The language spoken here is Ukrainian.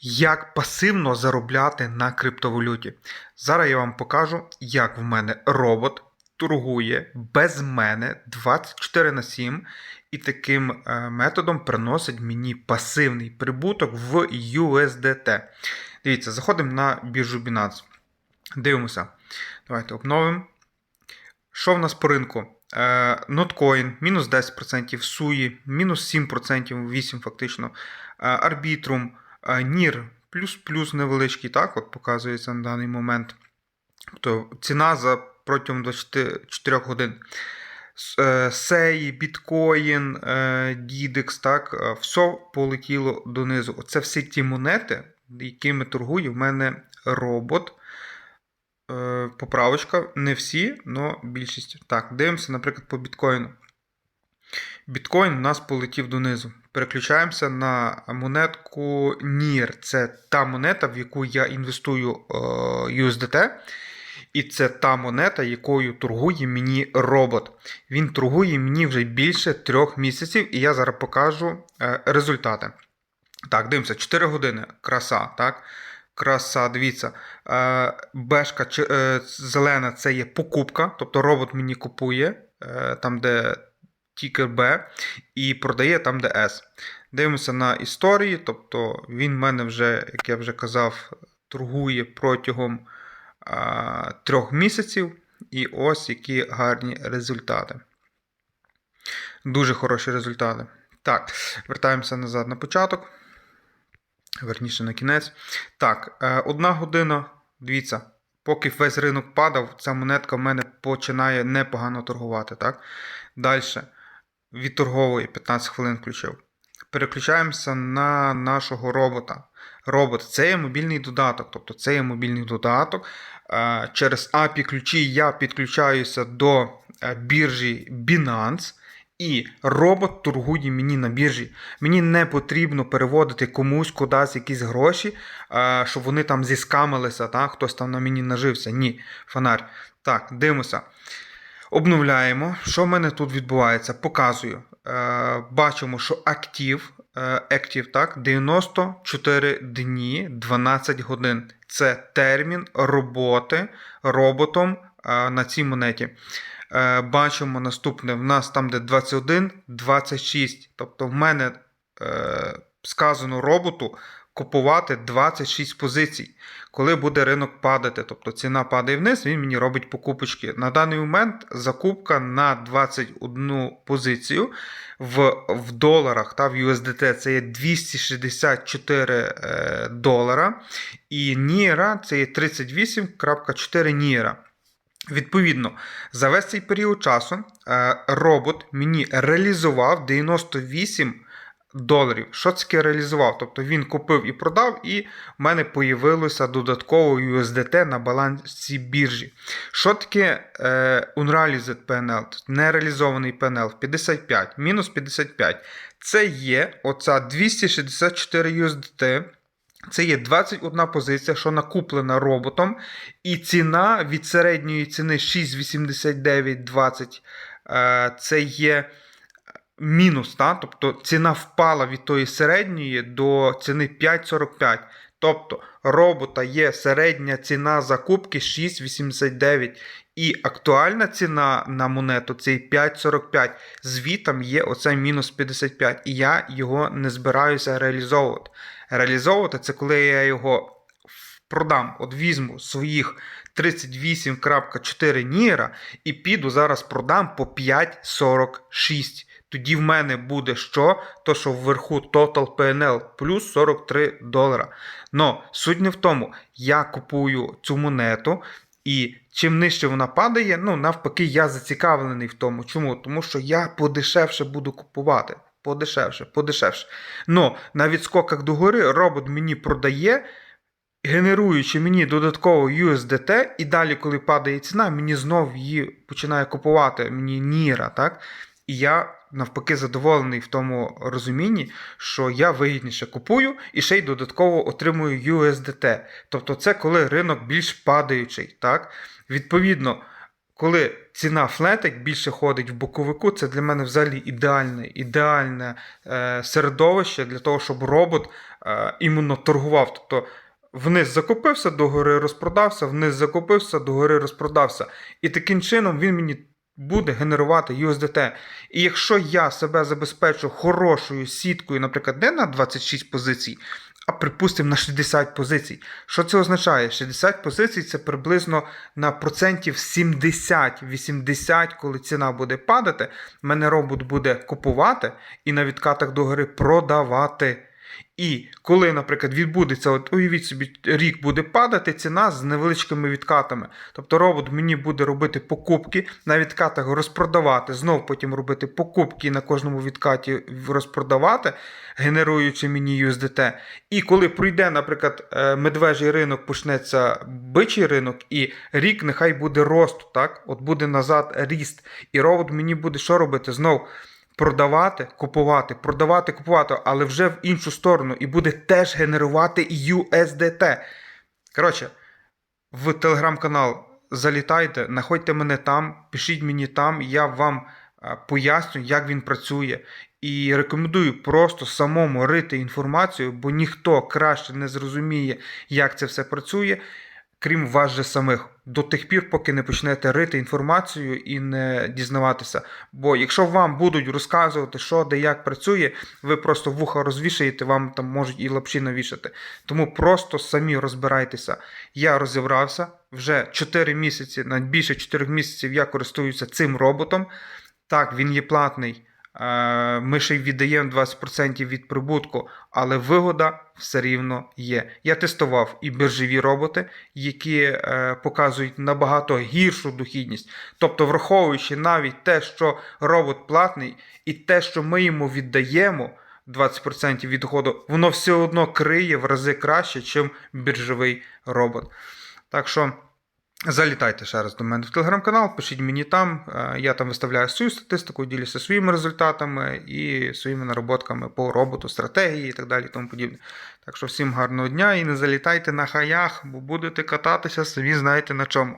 Як пасивно заробляти на криптовалюті. Зараз я вам покажу, як в мене робот торгує без мене 24 на 7 і таким е, методом приносить мені пасивний прибуток в USDT. Дивіться, заходимо на біржу Binance. Дивимося. Давайте обновимо. Що в нас по ринку? Е, Notcoin мінус 10%, SUI мінус 7%, 8% фактично. Arbitrum, е, NIR плюс-плюс невеличкий, так, от показується на даний момент. Тобто ціна за протягом 24 годин. Е, Сей, біткоін, е, Дідекс, так, е, все полетіло донизу. Оце всі ті монети, якими торгує в мене робот. Поправочка, не всі, але більшість. Так, дивимося, наприклад, по біткоїну. Біткоін у нас полетів донизу. Переключаємося на монетку NIR. Це та монета, в яку я інвестую е, USDT. І це та монета, якою торгує мені робот. Він торгує мені вже більше трьох місяців, і я зараз покажу е, результати. Так, дивимося, 4 години. Краса, так? Краса, дивіться. Е, Бешка зелена це є покупка, тобто робот мені купує там, де тікер Б, і продає там, де С. Дивимося на історії, тобто він в мене вже, як я вже казав, торгує протягом а, трьох місяців. І ось які гарні результати. Дуже хороші результати. Так, вертаємося назад на початок. Верніше на кінець. Так, е, одна година. Дивіться, поки весь ринок падав, ця монетка в мене починає непогано торгувати. Так? Далі. Відторговує 15 хвилин включив. Переключаємося на нашого робота. Робот це є мобільний додаток. Тобто це є мобільний додаток. Е, Через API ключі я підключаюся до е, біржі Binance. І робот торгує мені на біржі. Мені не потрібно переводити комусь кудись якісь гроші, е, щоб вони там зіскамилися, так? хтось там на мені нажився. Ні, фонарь. Так, дивимося. Обновляємо. Що в мене тут відбувається? Показую. Е, бачимо, що актив, е, актив так, 94 дні 12 годин. Це термін роботи роботом е, на цій монеті. Бачимо наступне: в нас там, де 21, 26. Тобто, в мене сказано роботу купувати 26 позицій. Коли буде ринок падати, тобто ціна падає вниз, він мені робить покупочки. На даний момент закупка на 21 позицію в, в доларах та в USDT це є 264 е, долара. І Ніра це є 38,4 Ніра. Відповідно, за весь цей період часу е, робот мені реалізував 98 доларів. Що це реалізував? Тобто він купив і продав, і в мене появилося додатково USDT на балансі біржі. Що таке е, unrealized PNL? Нереалізований PNL 55, мінус 55. Це є оця 264 USDT. Це є 21 позиція, що накуплена роботом, і ціна від середньої ціни 6,8920 е, це є мінус. Та? Тобто ціна впала від тої середньої до ціни 5,45. Тобто робота є середня ціна закупки 6,89. І актуальна ціна на монету це 5,45. Звітом є оцей мінус 55. І я його не збираюся реалізовувати. Реалізовувати це коли я його продам, от візьму своїх 38.4 Ніра і піду зараз продам по 5,46. Тоді в мене буде що? То, що вверху Total PNL плюс 43 долара. Но суть не в тому, я купую цю монету. І чим нижче вона падає, ну навпаки, я зацікавлений в тому. Чому? Тому що я подешевше буду купувати. Подешевше, подешевше. Но на відскоках догори робот мені продає, генеруючи мені додатково USDT, і далі, коли падає ціна, мені знов її починає купувати мені Ніра. так? І я навпаки задоволений в тому розумінні, що я вигідніше купую і ще й додатково отримую USDT. Тобто це коли ринок більш падаючий. Так? Відповідно, коли ціна флетик більше ходить в боковику, це для мене взагалі ідеальне, ідеальне е, середовище для того, щоб робот е, іменно торгував. Тобто вниз закупився, догори розпродався, вниз закупився, догори розпродався. І таким чином він мені буде генерувати USDT. І якщо я себе забезпечу хорошою сіткою, наприклад, не на 26 позицій, а припустимо на 60 позицій. Що це означає? 60 позицій це приблизно на процентів 70-80, коли ціна буде падати, мене робот буде купувати і на відкатах догори продавати. І коли, наприклад, відбудеться, от уявіть собі, рік буде падати ціна з невеличкими відкатами. Тобто робот мені буде робити покупки, на відкатах розпродавати, знов потім робити покупки на кожному відкаті розпродавати, генеруючи мені USDT. І коли пройде, наприклад, е, медвежий ринок, почнеться бичий ринок, і рік нехай буде росту, так? От буде назад ріст. І робот мені буде що робити? Знов продавати, купувати, продавати, купувати, але вже в іншу сторону, і буде теж генерувати USDT. Коротше, в телеграм-канал залітайте, знаходьте мене там, пишіть мені там, я вам а, поясню, як він працює. І рекомендую просто самому рити інформацію, бо ніхто краще не зрозуміє, як це все працює, крім вас же самих. До тих пір, поки не почнете рити інформацію і не дізнаватися. Бо якщо вам будуть розказувати, що де як працює, ви просто вуха розвішаєте, вам там можуть і лапші навішати. Тому просто самі розбирайтеся. Я розібрався вже 4 місяці, навіть більше 4 місяців я користуюся цим роботом. Так, він є платний. Е, Ми ще й віддаємо 20% від прибутку, але вигода все рівно є. Я тестував і біржові роботи, які е, показують набагато гіршу дохідність. Тобто, враховуючи навіть те, що робот платний, і те, що ми йому віддаємо 20% від доходу, воно все одно криє в рази краще, ніж біржовий робот. Так що. Залітайте ще раз до мене в телеграм-канал, пишіть мені там. Е, Я там виставляю свою статистику, ділюся своїми результатами і своїми нароботками по роботу, стратегії і так далі. Тому подібне. Так що всім гарного дня і не залітайте на хаях, бо будете кататися, самі знаєте на чому.